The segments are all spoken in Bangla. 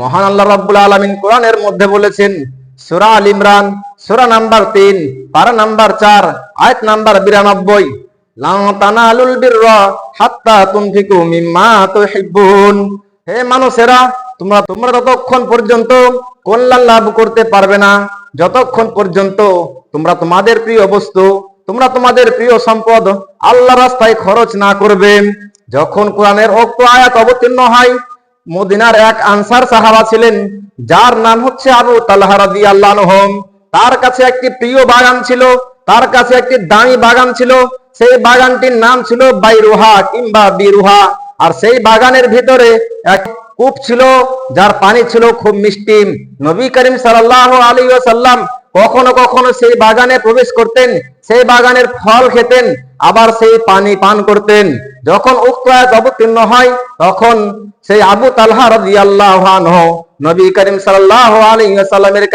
মহান আল্লাহ রাব্বুল আলামিন কোরআনের মধ্যে বলেছেন, সূরা আল ইমরান, সূরা নাম্বার 3 পারা নাম্বার 4 আয়াত নাম্বার 92 লা তানালুল হাত্তা তুনফিকু মিম্মা তুহিব্বুন। হে মানুষেরা, তোমরা তোমরা ততক্ষণ পর্যন্ত কল্যাণ লাভ করতে পারবে না। যতক্ষণ পর্যন্ত তোমরা তোমাদের প্রিয় বস্তু, তোমরা তোমাদের প্রিয় সম্পদ আল্লাহ রাস্তায় খরচ না করবে। যখন কোরআনের উক্ত আয়াত অবতীর্ণ হয় মদিনার এক আনসার সাহাবা ছিলেন, যার নাম হচ্ছে আবু তালহা রাদিয়াল্লাহু তার কাছে একটি প্রিয় বাগান ছিল, তার কাছে একটি দামি বাগান ছিল। সেই বাগানটির নাম ছিল বাইরুহা কিংবা বিরুহা। আর সেই বাগানের ভিতরে এক কূপ ছিল, যার পানি ছিল খুব মিষ্টি। নবী করিম সাল্লাল্লাহু আলাইহি ওয়াসাল্লাম কখনো কখনো সেই বাগানে প্রবেশ করতেন, সেই বাগানের ফল খেতেন, আবার সেই পানি পান করতেন। যখন উক্ত আয়াত অবতীর্ণ হয়, তখন সেই আবু তালহা রাদিয়াল্লাহু আনহু নবী করিম সাল্লাল্লাহু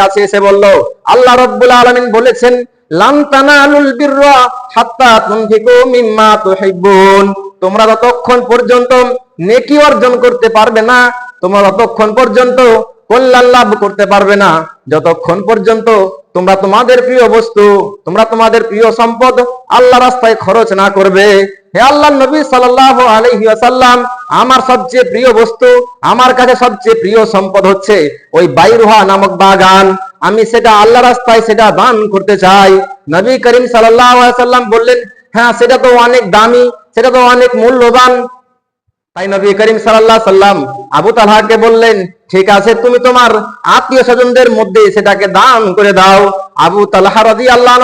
কাছে এসে বলল, আল্লাহ রাব্বুল আলামিন বলেছেন তোমরা ততক্ষণ পর্যন্ত নেকি অর্জন করতে পারবে না, তোমরা ততক্ষণ পর্যন্ত কল্যাণ লাভ করতে পারবে না। যতক্ষণ পর্যন্ত তোমরা তোমাদের প্রিয় বস্তু, তোমরা তোমাদের প্রিয় সম্পদ আল্লাহ রাস্তায় খরচ না করবে। হে আল্লাহ নবী সাল্লাল্লাহু আলাইহি ওয়াসাল্লাম, আমার সবচেয়ে প্রিয় বস্তু, আমার কাছে সবচেয়ে প্রিয় সম্পদ হচ্ছে ওই বাইরুহা নামক বাগান। আমি সেটা আল্লাহ রাস্তায় সেটা দান করতে চাই। নবী করিম আলাইহি সাল্লাম বললেন হ্যাঁ সেটা তো অনেক দামি, সেটা তো অনেক মূল্যবান তাই নবী করিম সাল্লাহ সাল্লাম আবু তালহাকে বললেন, ঠিক আছে, তুমি তোমার আত্মীয় স্বজনদের মধ্যে সেটাকে দান করে দাও। আবু তালহা রাজি আল্লাহ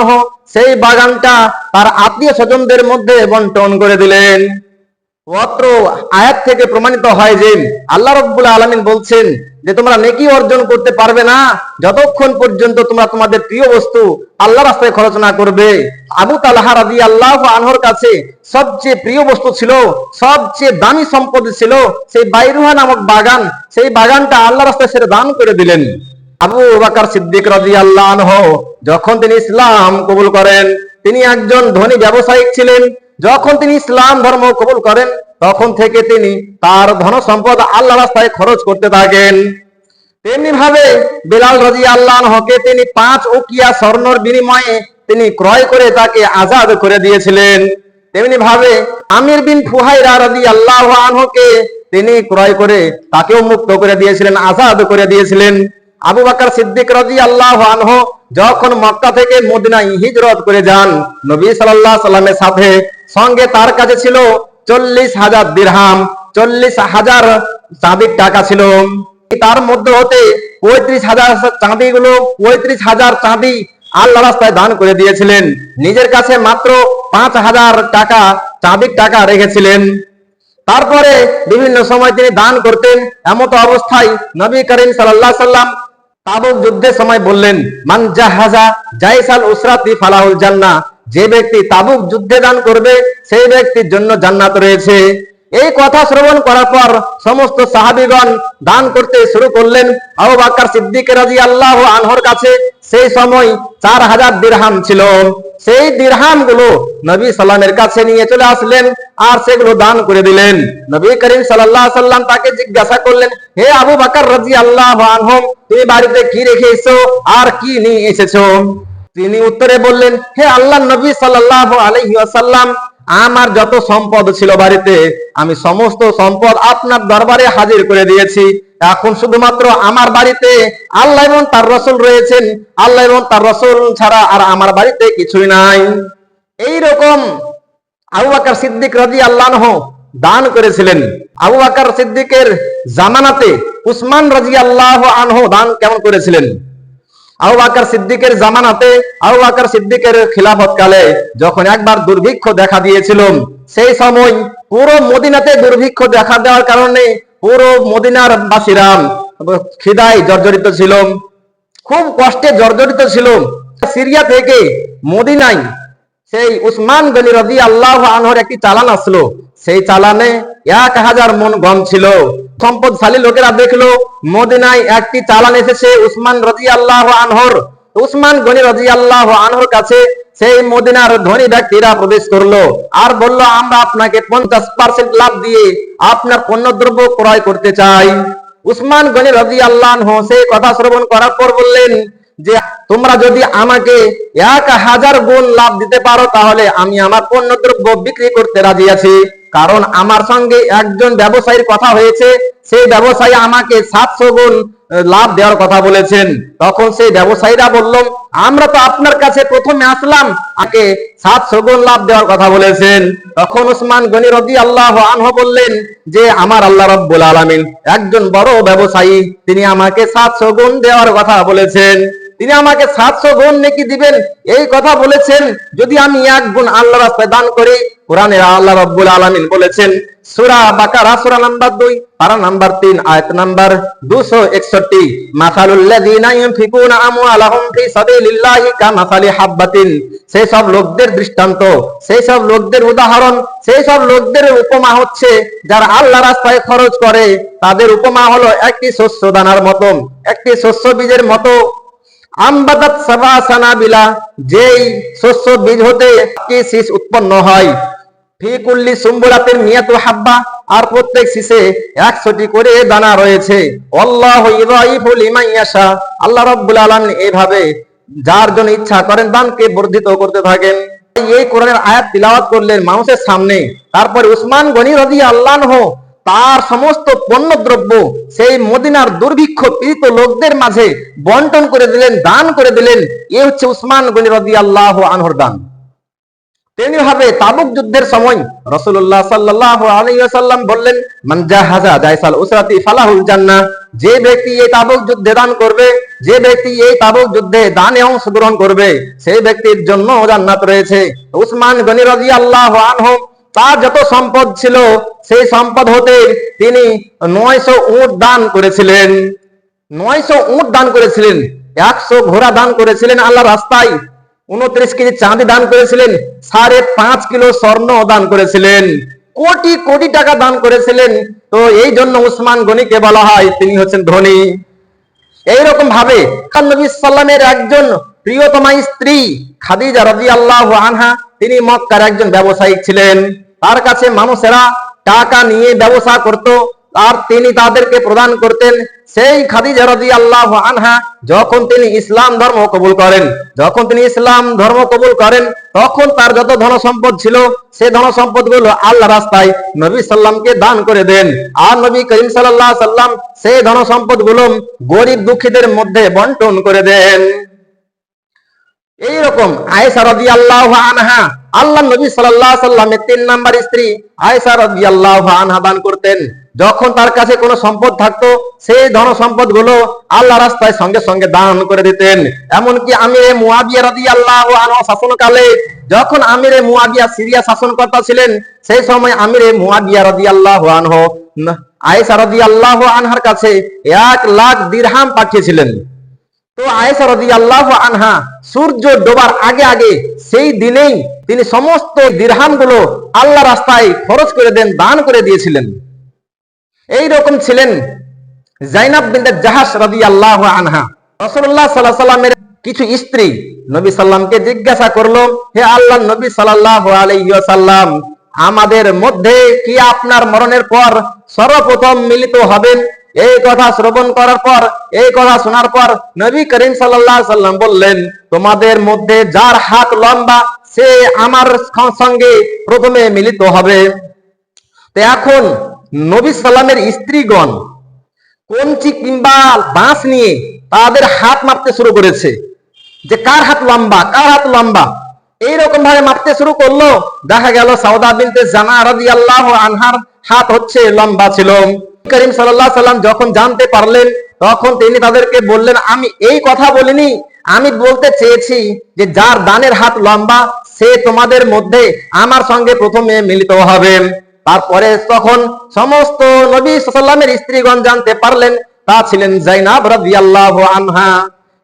সেই বাগানটা তার আত্মীয় স্বজনদের মধ্যে বন্টন করে দিলেন। অত্র আয়াত থেকে প্রমাণিত হয় যে আল্লাহ রব্বুল আলমিন বলছেন যে তোমরা নেকি অর্জন করতে পারবে না, যতক্ষণ পর্যন্ত তোমরা তোমাদের প্রিয় বস্তু আল্লাহ রাস্তায় খরচ না করবে। আবু তালহা রাদি আল্লাহ আনহর কাছে সবচেয়ে প্রিয় বস্তু ছিল, সবচেয়ে দামি সম্পদ ছিল সেই বাইরুহা নামক বাগান। সেই বাগানটা আল্লাহ রাস্তায় সেটা দান করে দিলেন। আবু বাকার সিদ্দিক রাজি আল্লাহ আনহ, যখন তিনি ইসলাম কবুল করেন, তিনি একজন ধনী ব্যবসায়িক ছিলেন। যখন তিনি ইসলাম ধর্ম কবুল করেন, তখন থেকে তিনি তার ধন সম্পদ আল্লাহ রাস্তায় খরচ করতে থাকেন। তেমনি ভাবে বেলাল রাজি আল্লাহকে তিনি পাঁচ উকিয়া স্বর্ণর বিনিময়ে তিনি ক্রয় করে তাকে আজাদ করে দিয়েছিলেন। তেমনি ভাবে আমির বিন ফুহাইরা রাজি আল্লাহ আনহকে তিনি ক্রয় করে তাকেও মুক্ত করে দিয়েছিলেন, আজাদ করে দিয়েছিলেন। আবু বাকার সিদ্দিক রাজি আল্লাহ আনহ যখন মক্কা থেকে মদিনায় হিজরত করে যান, নবী সাল্লাহ সাল্লামের সাথে, সঙ্গে তার কাছে ছিল চল্লিশ হাজার দিরহাম, চল্লিশ হাজার চাঁদির টাকা ছিল। তার মধ্যে হতে পঁয়ত্রিশ হাজার চাঁদি গুলো পঁয়ত্রিশ হাজার চাঁদি আল্লাহ রাস্তায় দান করে দিয়েছিলেন। নিজের কাছে মাত্র পাঁচ হাজার টাকা চাঁদির টাকা রেখেছিলেন। তারপরে বিভিন্ন সময় তিনি দান করতেন। এমত অবস্থায় নবী করিম সাল্লাহ সাল্লাম তাবুক যুদ্ধের সময় বললেন, মান জাহাজা জাইসাল উসরাতি ফালাহুল জান্না যে ব্যক্তি তাবুক যুদ্ধে দান করবে, সেই ব্যক্তির জন্য জান্নাত রয়েছে। এই কথা শ্রবণ করার পর সমস্ত সাহাবিগণ দান করতে শুরু করলেন। আবু বাক্কার সিদ্দিক রাজি আল্লাহ আনহর কাছে সেই সময় চার হাজার দিরহাম ছিল। সেই দিরহামগুলো নবী সাল্লামের কাছে নিয়ে চলে আসলেন আর সেগুলো দান করে দিলেন। নবী করিম সাল্লাহ সাল্লাম তাকে জিজ্ঞাসা করলেন, হে আবু বাকার রাজি আল্লাহ আনহম, তুমি বাড়িতে কি রেখে এসো আর কি নিয়ে এসেছ? তিনি উত্তরে বললেন, হে আল্লাহ নবী সাল্লাহ আলহি আসাল্লাম আমার যত সম্পদ ছিল বাড়িতে, আমি সমস্ত সম্পদ আপনার দরবারে হাজির করে দিয়েছি। এখন শুধুমাত্র আমার বাড়িতে আল্লাহ এবং তার রসুল রয়েছেন। আল্লাহ এবং তার রসুল ছাড়া আর আমার বাড়িতে কিছুই নাই। এই রকম আবু বাকার সিদ্দিক রাজি আল্লাহ দান করেছিলেন। আবু বাকার সিদ্দিকের জামানাতে উসমান রাজি আল্লাহ আনহ দান কেমন করেছিলেন? আবু বাকার সিদ্দিকের জামানাতে আবু বাকার সিদ্দিকের খিলাফত কালে যখন একবার দুর্ভিক্ষ দেখা দিয়েছিল, সেই সময় পুরো মদিনাতে দুর্ভিক্ষ দেখা দেওয়ার কারণে পুরো মদিনার বাসীরা খিদায় জর্জরিত ছিল, খুব কষ্টে জর্জরিত ছিল। সিরিয়া থেকে মদিনায় সেই উসমান গনি রদি আল্লাহ আনহর একটি চালান আসলো। সেই চালানে এক হাজার মন গম ছিল। সম্পদশালী লোকেরা দেখল। মদিনায় একটি চালান এসেছে উসমান রাজি আল্লাহ আনহর। উসমান গনি রাজি আল্লাহ আনহর কাছে সেই মদিনার ধনী ব্যক্তিরা প্রবেশ করল। আর বলল, আমরা আপনাকে পঞ্চাশ পার্সেন্ট লাভ দিয়ে আপনার পণ্যদ্রব্য ক্রয় করতে চাই। উসমান গনি রাজি আল্লাহ সেই কথা শ্রবণ করার পর বললেন যে, তোমরা যদি আমাকে এক হাজার গুণ লাভ দিতে পারো, তাহলে আমি আমার পণ্য দ্রব্য বিক্রি করতে রাজি আছি। কারণ আমার সঙ্গে একজন ব্যবসায়ীর কথা হয়েছে, সেই ব্যবসায়ী আমাকে সাতশো গুণ লাভ দেওয়ার কথা বলেছেন। তখন সেই ব্যবসায়ীরা বলল, আমরা তো আপনার কাছে প্রথমে আসলাম আগে সাতশো গুণ লাভ দেওয়ার কথা বলেছেন। তখন উসমান গনি রদি আল্লাহ আনহ বললেন, যে আমার আল্লাহ রব্বুল আলামিন একজন বড় ব্যবসায়ী, তিনি আমাকে সাতশো গুণ দেওয়ার কথা বলেছেন। তিনি আমাকে সাতশো গুণ নাকি দিবেন। এই কথা বলেছেন, যদি আমি এক গুণ আল্লাহ রাস্তায় দান করি কোরআনে আল্লাহ রব্বুল আলামিন বলেছেন, সূরা বাকারা, সূরা নাম্বার দুই, পারা নাম্বার তিন, আয়াত নাম্বার দুশো একষট্টি, মাসালুল লাযিনা ইউনফিকুনা আমওয়ালাহুম ফি সাবিলিল্লাহি কামাসালি হাব্বাতিন। সেই সব লোকদের দৃষ্টান্ত, সেই সব লোকদের উদাহরণ, সেই সব লোকদের উপমা হচ্ছে, যারা আল্লাহ রাস্তায় খরচ করে, তাদের উপমা হলো একটি শস্য দানার মতো, একটি শস্য বীজের মতো আমবাদাত সাবা সানাবিলা যেই শস্য বীজ হতে শীষ উৎপন্ন হয়। ফি কুল্লি সুম্বুলাতের মিয়াতু হাব্বা, আর প্রত্যেক শীষে একশোটি করে দানা রয়েছে। ইয়াশা, আল্লাহ রাব্বুল এইভাবে যার জন্য ইচ্ছা করেন দানকে বর্ধিত করতে থাকেন। এই কোরআনের আয়াত তিলাওয়াত করলেন মানুষের সামনে। তারপর উসমান গনি রাদিয়াল্লাহু আল্লাহ তার সমস্ত পণ্য দ্রব্য সেই মদিনার দুর্ভিক্ষ পীড়িত লোকদের মাঝে বন্টন করে দিলেন, দান করে দিলেন। এ হচ্ছে উসমান গনি আল্লাহ আনহর দান। তেমনি ভাবে তাবুক যুদ্ধের সময় রসুল্লাহ সাল্লাহ আলাইসাল্লাম বললেন, মান জাহাজা জায়সাল উসরাতি ফালাহুল জান্নাহ যে ব্যক্তি এই তাবুক যুদ্ধে দান করবে, যে ব্যক্তি এই তাবুক যুদ্ধে দানে অংশগ্রহণ করবে, সেই ব্যক্তির জন্য জান্নাত রয়েছে। উসমান গনি রাদিয়াল্লাহু আনহু তার যত সম্পদ ছিল, সেই সম্পদ হতে তিনি নয়শো উট দান করেছিলেন। নয়শো উট দান করেছিলেন, একশো ঘোড়া দান করেছিলেন আল্লাহ রাস্তায়, উনত্রিশ কেজি চাঁদি দান করেছিলেন, সাড়ে পাঁচ কিলো স্বর্ণ দান করেছিলেন, কোটি কোটি টাকা দান করেছিলেন। তো এই জন্য উসমান গনিকে বলা হয়, তিনি হচ্ছেন ধনী। এইরকম ভাবে নবী সাল্লামের একজন প্রিয়তমা স্ত্রী খাদিজা রাদিয়াল্লাহু আনহা তিনি মক্কার একজন ব্যবসায়ী ছিলেন। তার কাছে মানুষেরা টাকা নিয়ে ব্যবসা করত আর তিনি তাদেরকে প্রদান করতেন। সেই খাদিজা রাদিয়াল্লাহু আনহা যখন তিনি ইসলাম ধর্ম কবুল করেন, যখন তিনি ইসলাম ধর্ম কবুল করেন, তখন তার যত ধন সম্পদ ছিল, সে ধন সম্পদগুলো আল্লাহ রাস্তায় নবী সাল্লামকে দান করে দেন। আর নবী করিম আলাইহি সাল্লাম সেই ধন সম্পদগুলো গরিব দুঃখীদের মধ্যে বন্টন করে দেন। এইরকম আয়েশা রাদিয়াল্লাহু আনহা আল্লাহ নবী আলাইহি সাল্লামের তিন নাম্বার স্ত্রী আয়েশা রাদিয়াল্লাহু আনহা দান করতেন। যখন তার কাছে কোনো সম্পদ থাকতো, সেই ধন সম্পদগুলো আল্লাহ রাস্তায় সঙ্গে সঙ্গে দান করে দিতেন। এমনকি আমিরে মুয়াবিয়া আল্লাহ আনহা শাসনকালে যখন আমিরে মুয়াবিয়া সিরিয়া শাসনকর্তা ছিলেন, সেই সময় আমিরে মুয়াবিয়া রাদিয়াল্লাহু আনহু, আয়েশা আল্লাহ আনহার কাছে এক লাখ দিরহাম পাঠিয়েছিলেন। তো আয়েশা রাদিয়াল্লাহু আনহা সূর্য ডোবার আগে আগে সেই দিনেই তিনি সমস্ত দিরহামগুলো আল্লাহ রাস্তায় খরচ করে দেন, দান করে দিয়েছিলেন। এই রকম ছিলেন জাইনাব বিনতে জাহাস রাদিয়াল্লাহু আনহা। রাসূলুল্লাহ সাল্লাল্লাহু আলাইহি সাল্লামের কিছু স্ত্রী নবী সাল্লামকে জিজ্ঞাসা করল, হে আল্লাহ নবী সাল্লাল্লাহু আলাইহি ওয়াসাল্লাম, আমাদের মধ্যে কি আপনার মরণের পর সর্বপ্রথম মিলিত হবেন? এই কথা শ্রবণ করার পর, এই কথা শোনার পর নবী করিম সাল্লাম বললেন, তোমাদের মধ্যে যার হাত লম্বা, সে আমার সঙ্গে প্রথমে মিলিত হবে। তো এখন নবী সাল্লামের স্ত্রীগণ কঞ্চি কিংবা বাঁশ নিয়ে তাদের হাত মারতে শুরু করেছে। যে কার হাত লম্বা, কার হাত লম্বা? এইরকম ভাবে মারতে শুরু করল। দেখা গেল সাউদা বিনতে জানা রাজি আল্লাহ আনহার হাত হচ্ছে লম্বা ছিল। করিম আলাইহি সাল্লাম যখন জানতে পারলেন, তখন তিনি তাদেরকে বললেন, আমি এই কথা বলিনি। আমি বলতে চেয়েছি যে যার দানের হাত লম্বা, সে তোমাদের মধ্যে আমার সঙ্গে প্রথমে মিলিত হবে। তারপরে তখন সমস্ত নবী সাল্লামের স্ত্রীগণ জানতে পারলেন, তা ছিলেন জাইনাব রাদিয়াল্লাহু আনহা।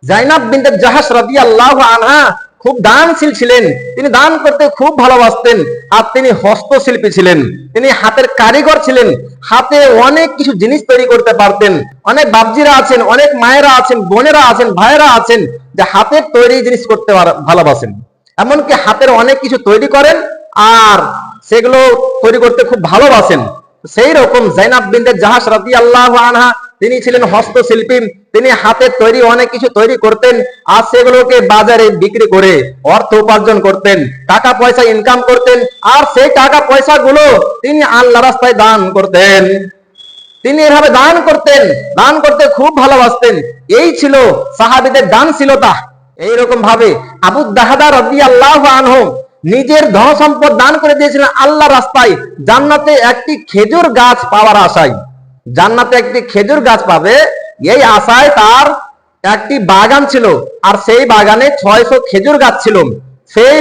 জাইনাব বিনতে জাহাস রাদিয়াল্লাহু আনহা খুব দানশীল ছিলেন। তিনি দান করতে খুব ভালোবাসতেন। আর তিনি হস্তশিল্পী ছিলেন। তিনি হাতের কারিগর ছিলেন। হাতে অনেক কিছু জিনিস তৈরি করতে পারতেন। অনেক বাবজিরা আছেন, অনেক মায়েরা আছেন, বোনেরা আছেন, ভাইয়েরা আছেন যে হাতের তৈরি জিনিস করতে ভালো- ভালোবাসেন। এমনকি হাতের অনেক কিছু তৈরি করেন আর সেগুলো তৈরি করতে খুব ভালোবাসেন। সেই রকম জাইনাব বিনতে জাহাজ রাদি আল্লাহ আনহা, তিনি ছিলেন হস্তশিল্পী, তিনি হাতের তৈরি, অনেক কিছু তৈরি করতেন, আর সেগুলোকে বাজারে বিক্রি করে অর্থ উপার্জন করতেন, টাকা পয়সা ইনকাম করতেন, আর সেই টাকা পয়সা গুলো তিনি আল্লাহ রাস্তায় দান করতেন। তিনি এভাবে দান করতেন, দান করতে খুব ভালোবাসতেন। এই ছিল সাহাবিদের দানশীলতা। এইরকম ভাবে আবু দাহাদা রদি আল্লাহ আনহু নিজের ধন সম্পদ দান করে দিয়েছিলেন আল্লাহ রাস্তায়। জান্নাতে একটি খেজুর গাছ পাওয়ার আশায়। জান্নাতে একটি খেজুর গাছ পাবে, এই আশায় তার একটি বাগান ছিল, আর সেই বাগানে ছয়শো খেজুর গাছ ছিল। সেই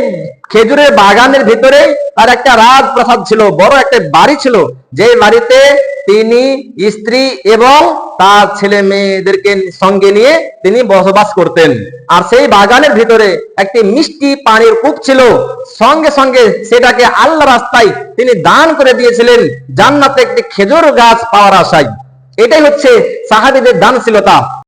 খেজুরের বাগানের ভিতরে তার একটা রাজপ্রাসাদ ছিল, বড় একটা বাড়ি ছিল। যে বাড়িতে তিনি স্ত্রী এবং তার ছেলে মেয়েদেরকে সঙ্গে নিয়ে তিনি বসবাস করতেন। আর সেই বাগানের ভিতরে একটি মিষ্টি পানির কূপ ছিল। সঙ্গে সঙ্গে সেটাকে আল্লাহ রাস্তায় তিনি দান করে দিয়েছিলেন। জান্নাতে একটি খেজুর গাছ পাওয়ার আশায়। এটাই হচ্ছে সাহাবিদের দানশীলতা।